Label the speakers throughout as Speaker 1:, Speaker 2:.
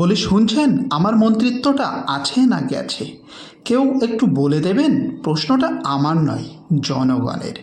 Speaker 1: বলি, শুনছেন, আমার মন্ত্রিত্বটা আছে না গেছে? কেউ একটু বলে দেবেন? প্রশ্নটা আমার নয়, জনগণের।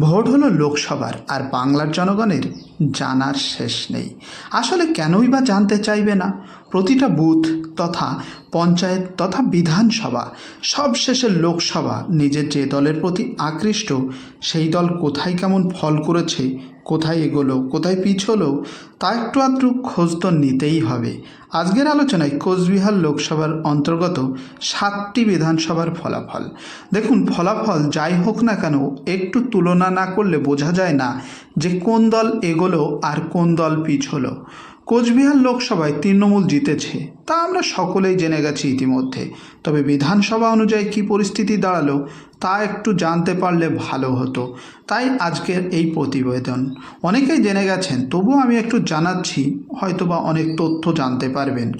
Speaker 1: ভোট হলো লোকসভার, আর বাংলার জনগণের জানার শেষ নেই। আসলে কেনই বা জানতে চাইবে না? প্রতিটা বুথ তথা পঞ্চায়েত তথা বিধানসভা সব শেষে লোকসভা নিজের যে দলের প্রতি আকৃষ্ট, সেই দল কোথায় কেমন ফল করেছে, কোথায় এগোলো, কোথায় পিছলো, তা একটু আধটু খোঁজ তো নিতেই হবে। আজকের আলোচনায় কোচবিহার লোকসভার অন্তর্গত সাতটি বিধানসভার ফলাফল। দেখুন, ফলাফল যাই হোক না কেন, একটু তুলনা না করলে বোঝা যায় না যে কোন দল এগোলো আর কোন দল পিচ হলো। কোচবিহার লোকসভায় তৃণমূল জিতেছে, তা আমরা সকলেই জেনে গেছি ইতিমধ্যে। তবে বিধানসভা অনুযায়ী কি পরিস্থিতি দাঁড়াল, তা একটু জানতে পারলে ভালো হতো। তাই আজকের এই প্রতিবেদন। অনেকেই জেনে গেছেন, তবুও আমি একটু জানাচ্ছি, হয়তোবা অনেক তথ্য জানতে পারবেন।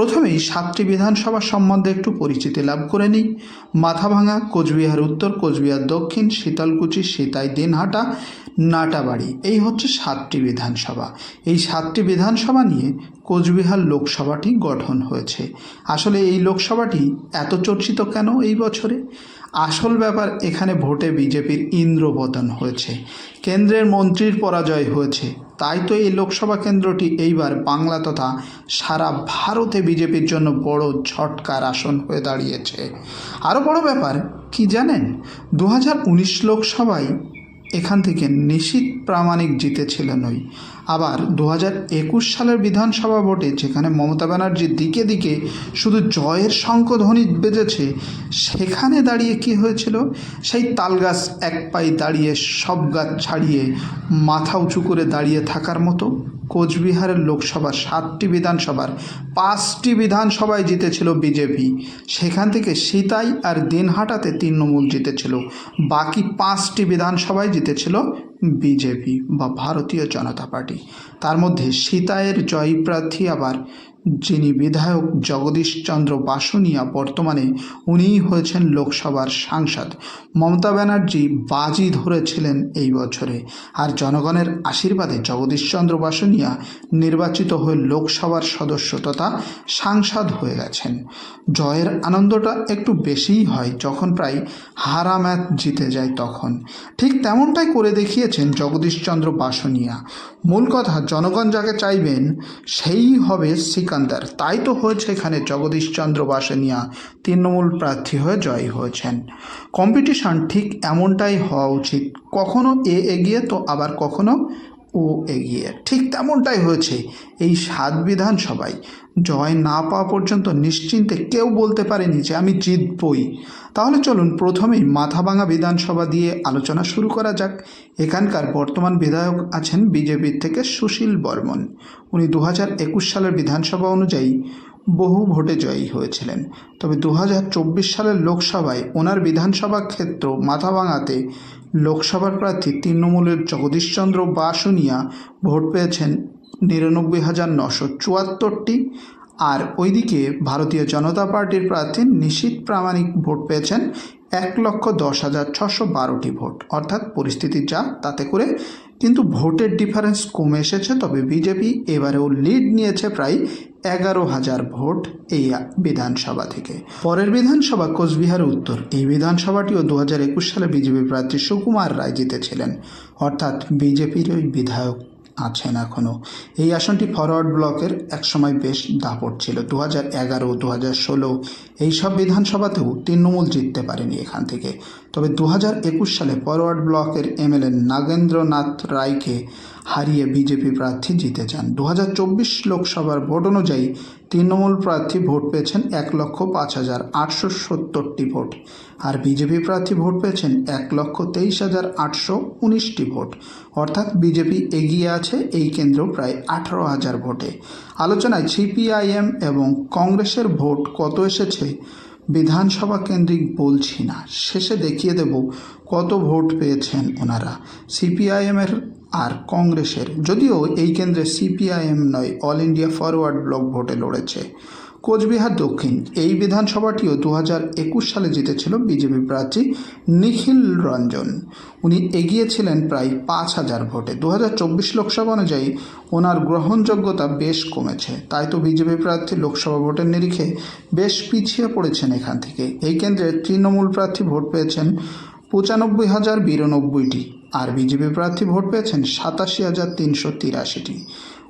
Speaker 1: প্রথমেই সাতটি বিধানসভা সম্বন্ধে একটু পরিচিতি লাভ করে নিই। মাথাভাঙা, কোচবিহার উত্তর, কোচবিহার দক্ষিণ, শীতলকুচি, সীতাই, দিনহাটা, নাটাবাড়ি। এই হচ্ছে সাতটি বিধানসভা। এই সাতটি বিধানসভা নিয়ে কোচবিহার লোকসভাটি গঠন হয়েছে। আসলে এই লোকসভাটি এত চর্চিত কেন এই বছরে? আসল ব্যাপার, এখানে ভোটে বিজেপির ইন্দ্রপতন হয়েছে। কেন্দ্রের মন্ত্রীর পরাজয় হয়েছে। তাই তো এই লোকসভা কেন্দ্রটি এইবার বাংলা তথা সারা ভারতে বিজেপির জন্য বড় ঝটকার আসন হয়ে দাঁড়িয়েছে। আরও বড় ব্যাপার, কি জানেন? দু হাজার উনিশ লোকসভায় এখান থেকে নিশীত প্রামাণিক জিতেছিলেন ওই আবার দু হাজার একুশ সালের বিধানসভা ভোটে যেখানে মমতা ব্যানার্জির দিকে দিকে শুধু জয়ের শঙ্খধ্বনি বেজেছে সেখানে দাঁড়িয়ে কি হয়েছিল? সেই তালগাছ এক পাই দাঁড়িয়ে সব গাছ ছাড়িয়ে মাথা উঁচু করে দাঁড়িয়ে থাকার মতো কোচবিহারের লোকসভার সাতটি বিধানসভার পাঁচটি বিধানসভায় জিতেছিল বিজেপি। সেখান থেকে সিতাই আর দিনহাটাতে তৃণমূল জিতেছিল। বাকি পাঁচটি বিধানসভায় জিতেছিল বিজেপি বা ভারতীয় জনতা পার্টি। তার মধ্যে সীতায়ের জয়ী প্রার্থী আবার যিনি বিধায়ক জগদীশচন্দ্র বাসুনিয়া বর্তমানে উনিই হয়েছেন লোকসভার সাংসদ। মমতা ব্যানার্জি বাজি ধরেছিলেন এই বছরে আর জনগণের আশীর্বাদে জগদীশচন্দ্র বাসুনিয়া নির্বাচিত হয়ে লোকসভার সদস্য তথা সাংসদ হয়ে গেছেন। জয়ের আনন্দটা একটু বেশিই হয় যখন প্রায় হারা ম্যাচ জিতে যায় তখন। ঠিক তেমনটাই করে দেখিয়েছেন জগদীশচন্দ্র বাসনিয়া। মূল কথা, জনগণ যাকে চাইবেন, সেই হবে সিকান্দার। তাই তো হয়েছে এখানে জগদীশচন্দ্র বাসেনিয়া। তৃণমূল প্রার্থী হয়ে জয়ী হয়েছেন। কম্পিটিশান ঠিক এমনটাই হওয়া উচিত। কখনো এ এগিয়ে তো আবার কখনো ও এগিয়ে। ঠিক তেমনটাই হয়েছে এই সাত বিধানসভায়। জয় না পাওয়া পর্যন্ত নিশ্চিন্তে কেউ বলতে পারেনি যে আমি জিতবই। তাহলে চলুন প্রথমেই মাথাভাঙা বিধানসভা দিয়ে আলোচনা শুরু করা যাক। এখানকার বর্তমান বিধায়ক আছেন বিজেপির থেকে সুশীল বর্মন। উনি দু হাজার একুশ সালের বিধানসভা অনুযায়ী বহু ভোটে জয়ী হয়েছিলেন। তবে দু হাজার চব্বিশ সালের লোকসভায় ওনার বিধানসভা ক্ষেত্র মাথাভাঙাতে লোকসভার প্রার্থী তৃণমূলের জগদীশচন্দ্র বাসুনিয়া ভোট পেয়েছেন নিরানব্বই হাজার নশো চুয়াত্তরটি। আর ওইদিকে ভারতীয় জনতা পার্টির প্রার্থী নিশীত প্রামাণিক ভোট পেয়েছেন এক লক্ষ দশ হাজার ছশো বারোটি ভোট। অর্থাৎ পরিস্থিতি যা, তাতে করে কিন্তু ভোটের ডিফারেন্স কমে এসেছে, তবে বিজেপি এবারেও লিড নিয়েছে প্রায় এগারো হাজার ভোট এই বিধানসভা থেকে। পরের বিধানসভা কোচবিহার উত্তর। এই বিধানসভাটিও দু হাজার একুশ সালে বিজেপি প্রার্থী সুকুমার রায় জিতেছিলেন। অর্থাৎ বিজেপির ওই বিধায়ক আছেন এখনও এই আসনটি ফরওয়ার্ড ব্লকের একসময় বেশ দাপট ছিল। দু হাজার এগারো, দু হাজার ষোলো, এইসব বিধানসভাতেও তৃণমূল জিততে পারেনি এখান থেকে। তবে দু হাজার একুশ সালে ফরওয়ার্ড ব্লকের এমএলএ নাগেন্দ্রনাথ রায়কে হারিয়ে বিজেপি প্রার্থী জিতে যান। দু হাজার চব্বিশ লোকসভার ভোট অনুযায়ী তৃণমূল প্রার্থী ভোট পেয়েছেন এক লক্ষ পাঁচ হাজার আটশো সত্তরটি ভোট আর বিজেপি প্রার্থী ভোট পেয়েছেন এক লক্ষ তেইশ হাজার আটশো উনিশটি ভোট। অর্থাৎ বিজেপি এগিয়ে আছে এই কেন্দ্র প্রায় আঠারো হাজার ভোটে। আলোচনায় সিপিআইএম এবং কংগ্রেসের ভোট কত এসেছে বিধানসভা কেন্দ্রিক বলছি না। শেষে দেখিয়ে দেব কত ভোট পেয়েছেন ওনারা। সিপিআইএমের আর কংগ্রেসের। যদিও এই কেন্দ্রে সিপিআইএম নয়, অল ইন্ডিয়া ফরওয়ার্ড ব্লক ভোটে লড়েছে। কোচবিহার দক্ষিণ। এই বিধানসভাটিও দু হাজার একুশ সালে জিতেছিল বিজেপি প্রার্থী নিখিল রঞ্জন। উনি এগিয়েছিলেন প্রায় পাঁচ হাজার ভোটে। দু হাজার চব্বিশ লোকসভা অনুযায়ী ওনার গ্রহণযোগ্যতা বেশ কমেছে। তাই তো বিজেপি প্রার্থী লোকসভা ভোটের নিরিখে বেশ পিছিয়ে পড়েছেন এখান থেকে। এই কেন্দ্রে তৃণমূল প্রার্থী ভোট পেয়েছেন পঁচানব্বই হাজার বিরানব্বইটি আর বিজেপি প্রার্থী ভোট পেয়েছেন সাতাশি হাজার তিনশো তিরাশিটি।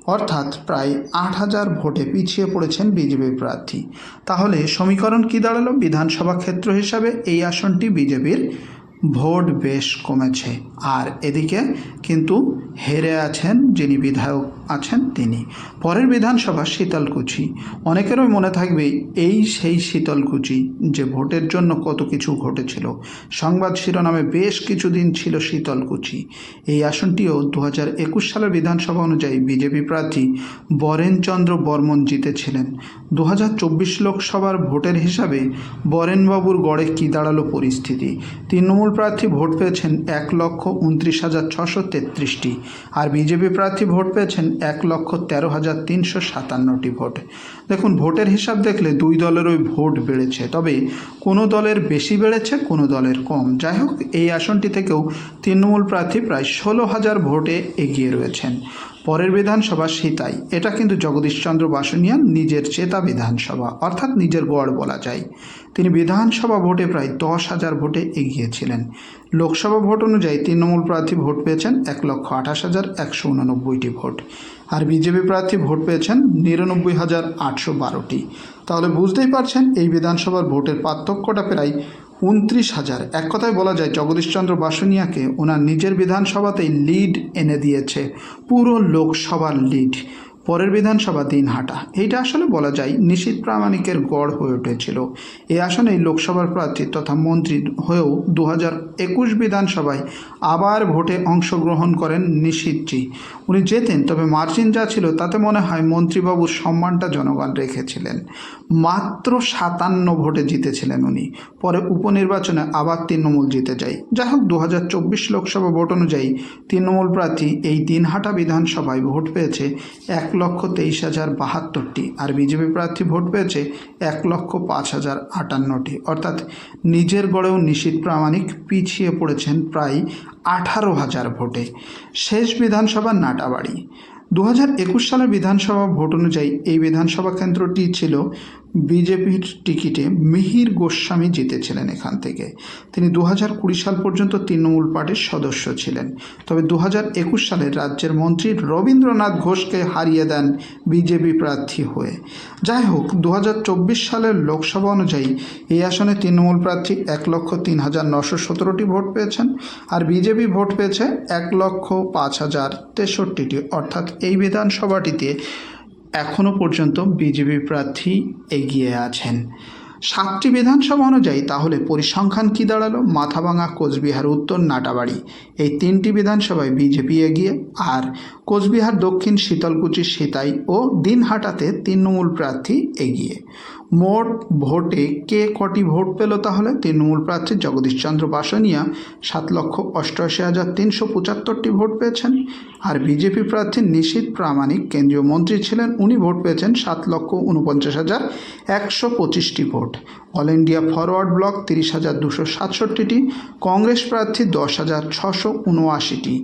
Speaker 1: অর্থাৎ প্রায় আট হাজার ভোটে পিছিয়ে পড়েছেন বিজেপি প্রার্থী। তাহলে সমীকরণ কি দাঁড়াল? বিধানসভা ক্ষেত্র হিসাবে এই আসনটি বিজেপির ভোট বেশ কমেছে। আর এদিকে কিন্তু হেরে আছেন যিনি বিধায়ক আছেন তিনি। পরের বিধানসভা শীতলকুচি। অনেকেরই মনে থাকবে, এই সেই শীতলকুচি যে ভোটের জন্য কত কিছু ঘটেছিল। সংবাদ শিরোনামে বেশ কিছুদিন ছিল শীতলকুচি। এই আসনটিও দু হাজার একুশ সালের বিধানসভা অনুযায়ী বিজেপি প্রার্থী বরেনচন্দ্র বর্মন জিতেছিলেন। দু হাজার চব্বিশ লোকসভার ভোটের হিসাবে বরেনবাবুর গড়ে কী দাঁড়াল পরিস্থিতি? তৃণমূল প্রার্থী ভোট পেয়েছেন এক লক্ষ উনত্রিশ হাজার ছশো তেত্রিশটি আর বিজেপি প্রার্থী ভোট পেয়েছেন এক লক্ষ তেরো হাজার তিনশো সাতান্নটি ভোট। দেখুন, ভোটের হিসাব দেখলে দুই দলেরই ভোট বেড়েছে, তবে কোনো দলের বেশি বেড়েছে, কোনো দলের কম। যাই হোক, এই আসনটি থেকেও তৃণমূল প্রার্থী প্রায় ষোলো হাজার ভোটে এগিয়ে রয়েছেন। পরের বিধানসভা সীতাই। এটা কিন্তু জগদীশচন্দ্র বাসনিয়া নিজের চেতা বিধানসভা, অর্থাৎ নিজের গড় বলা যায়। তিনি বিধানসভা ভোটে প্রায় দশ হাজার ভোটে এগিয়েছিলেন। লোকসভা ভোট অনুযায়ী তৃণমূল প্রার্থী ভোট পেয়েছেন এক লক্ষ আঠাশ হাজার একশো উননব্বইটি ভোট। আর বিজেপি প্রার্থী ভোট পেয়েছেন নিরানব্বই হাজার আটশো বারোটি। তাহলে বুঝতেই পারছেন, এই বিধানসভার ভোটের পার্থক্যটা প্রায় উনত্রিশ হাজার। এক কথায় বলা যায়, জগদীশচন্দ্র বাসুনিয়াকে ওনার নিজের বিধানসভাতেই লিড এনে দিয়েছে, পুরো লোকসভার লিড। পরের বিধানসভা দিনহাটা। এইটা আসলে বলা যায়, নিশীত প্রামাণিকের গড় হয়ে উঠেছিল। এই আসনে লোকসভার প্রার্থী তথা মন্ত্রী হয়েও দু একুশ বিধানসভায় আবার ভোটে অংশগ্রহণ করেন নিশীতজি। উনি যেতেন, তবে মার্জিন যা ছিল তাতে মনে হয় মন্ত্রীবাবুর সম্মানটা জনগণ রেখেছিলেন। মাত্র সাতান্ন ভোটে জিতেছিলেন উনি। পরে উপনির্বাচনে আবার তৃণমূল জিতে যায়। যাই হোক দু হাজার চব্বিশ লোকসভা ভোট অনুযায়ী তৃণমূল প্রার্থী এই দিনহাটা বিধানসভায় ভোট পেয়েছে এক লক্ষ তেইশ হাজার বাহাত্তরটি আর বিজেপি প্রার্থী ভোট পেয়েছে এক লক্ষ পাঁচ হাজার আটান্নটি। অর্থাৎ নিজের গড়েও নিশীত প্রামাণিক পিছিয়ে পড়েছেন প্রায় আঠারো হাজার ভোটে। শেষ বিধানসভা নাটাবাড়ি। দু হাজার একুশ সালের বিধানসভা ভোট অনুযায়ী এই বিধানসভা কেন্দ্রটি ছিল বিজেপির টিকিটে মিহির গোস্বামী জিতেছিলেন এখান থেকে। তিনি দু হাজার কুড়ি সাল পর্যন্ত তৃণমূল পার্টির সদস্য ছিলেন। তবে দু হাজার একুশ সালে রাজ্যের মন্ত্রী রবীন্দ্রনাথ ঘোষকে হারিয়ে দেন বিজেপি প্রার্থী হয়ে। যাই হোক দু হাজার চব্বিশ সালের লোকসভা অনুযায়ী এই আসনে তৃণমূল প্রার্থী এক লক্ষ তিন হাজার নশো সতেরোটি ভোট পেয়েছেন আর বিজেপি ভোট পেয়েছে এক লক্ষ পাঁচ হাজার তেষট্টিটি। অর্থাৎ এই বিধানসভাটিতে এখনও পর্যন্ত বিজেপি প্রার্থী এগিয়ে আছেন। সাতটি বিধানসভা অনুযায়ী তাহলে পরিসংখ্যান কি দাঁড়াল? মাথাভাঙা কোচবিহার উত্তর, নাটাবাড়ি। এই তিনটি বিধানসভায় বিজেপি এগিয়ে, আর কোচবিহার দক্ষিণ, শীতলকুচি, সিতাই ও দিনহাটাতে তৃণমূল প্রার্থী এগিয়ে। মোট ভোটে কে কটি ভোট পেল তাহলে? তৃণমূল প্রার্থী জগদীশচন্দ্র বাসনিয়া, সাত লক্ষ অষ্টআশি হাজার তিনশো পঁচাত্তরটি ভোট পেয়েছেন। আর বিজেপি প্রার্থী নিশীত প্রামাণিক, কেন্দ্রীয় মন্ত্রী ছিলেন, উনি ভোট পেয়েছেন সাত লক্ষ উনপঞ্চাশ হাজার একশো পঁচিশটি vote. All India forward bloc তিরিশ হাজার দুশো সাতষট্টিটি, কংগ্রেস প্রার্থী দশ হাজার ছশো উনআশিটি।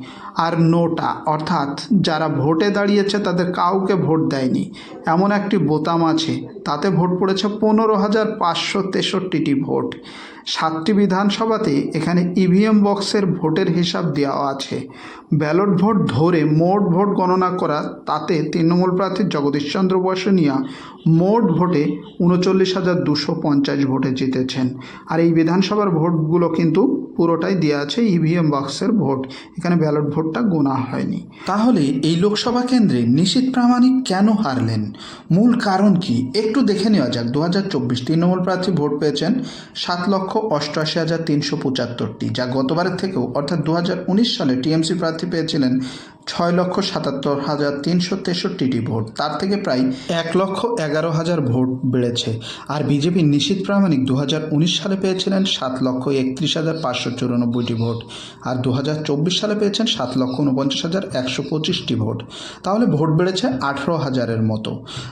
Speaker 1: আর নোটা, অর্থাৎ যারা ভোটে দাঁড়িয়েছে তাদের কাউকে ভোট দেয়নি। এমন একটি বোতাম আছে, তাতে ভোট পড়েছে পনেরো হাজার পাঁচশো তেষট্টিটি ভোট। সাতটি বিধানসভাতে এখানে ইভিএম বক্সের ভোটের হিসাব দেওয়া আছে। ব্যালট ভোট ধরে মোট ভোট গণনা করা, তাতে তৃণমূল প্রার্থী জগদীশচন্দ্র বসনিয়া মোট ভোটে উনচল্লিশ হাজার দুশো পঞ্চাশ ভোটে জিতেছেন। আর এই বিধানসভার ভোটগুলো কিন্তু পুরোটাই দেওয়া আছে ইভিএম বক্সের ভোট। এখানে ব্যালট ভোটটা গোনা হয়নি। তাহলে এই লোকসভা কেন্দ্রে নিশীত প্রামাণিক কেন হারলেন? মূল কারণ কি? একটু দেখে নেওয়া যাক। দু হাজার চব্বিশ তৃণমূল প্রার্থী ভোট পেয়েছেন সাত লক্ষ অষ্টআশি হাজার তিনশো পঁচাত্তরটি যা গতবারের থেকেও অর্থাৎ দু সালে টিএমসি প্রার্থী পেয়েছিলেন ছয় লক্ষ সাতাত্তর হাজার তিনশো তেষট্টিটি ভোট। তার থেকে প্রায় এক লক্ষ এগারো হাজার ভোট বেড়েছে। আর বিজেপি নিশীত প্রামাণিক দু হাজার উনিশ সালে পেয়েছিলেন সাত লক্ষ একত্রিশ হাজার পাঁচশো চুরানব্বইটি ভোট আর দু হাজার চব্বিশ সালে পেয়েছেন সাত লক্ষ উনপঞ্চাশ হাজার একশো পঁচিশটি ভোট। তাহলে ভোট বেড়েছে আঠেরো হাজারের মতো।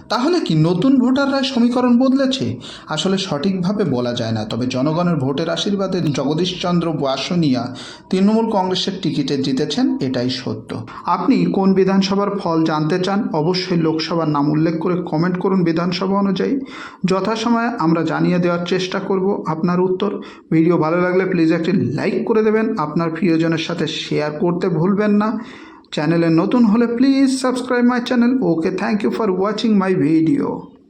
Speaker 1: তাহলে কি নতুন ভোটাররাই সমীকরণ বদলেছে? আসলে সঠিকভাবে বলা যায় না। তবে জনগণের ভোটের আশীর্বাদে জগদীশচন্দ্র বাসনিয়া তৃণমূল কংগ্রেসের টিকিটে জিতেছেন, এটাই সত্য। আপনি কোন বিধানসভার ফল জানতে চান, অবশ্যই লোকসভার নাম উল্লেখ করে কমেন্ট করুন বিধানসভা অনুযায়ী। যথাসময়ে আমরা জানিয়ে দেওয়ার চেষ্টা করব আপনার উত্তর। ভিডিও ভালো লাগলে প্লিজ একটি লাইক করে দেবেন। আপনার প্রিয়জনের সাথে শেয়ার করতে ভুলবেন না। চ্যানেলে নতুন হলে please subscribe my channel. Okay, thank you for watching my video.